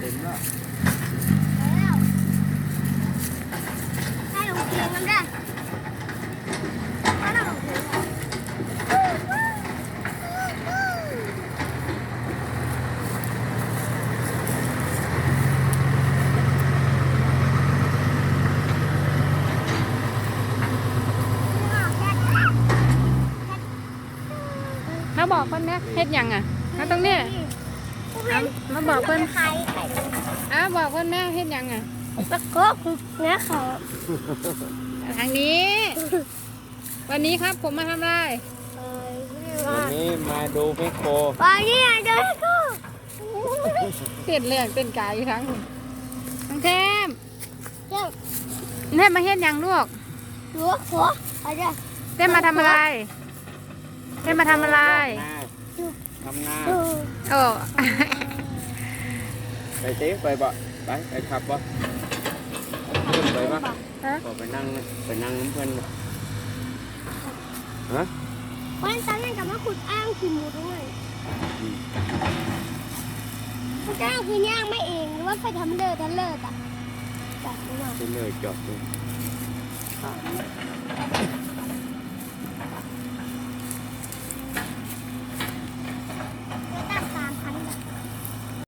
Đến rồi. Hai đồng tiền lắm đây. nó bỏ con nè hết nhằng à nó tông nè อามาบอกเพิ่นใครใครอ้าบอกเพิ่นแม่เฮ็ดหยังอะตะโก็นะเขาทางนี้ วันนี้ครับผมมาทำอะไรเอ้ยวันนี้มาดูแมคโครวันนี้เดินก็เต้นเรื่องเต้นกายอยู่ทั้งคุณน้องเทมเจ้าเทมมาเฮ็ดหยังลูกหัวหัวอะไรเทมมาทำอะไรเทมมาทำอะไร ทำนาดูโอ้ ไปเต้ไปบ่ไปไปขับบ่ขึ้นไปบ่ฮะ บ่ไปนั่งไปนั่งน้ำเพื่อนบ่ฮะวันจันทร์กับมาขุดอ้างขุดหมูด้วยพระเจ้าคือย่างไม่เองหรือว่าไปทำเลิศทำเลิศอะแบบนี้ไปเลยจอดดู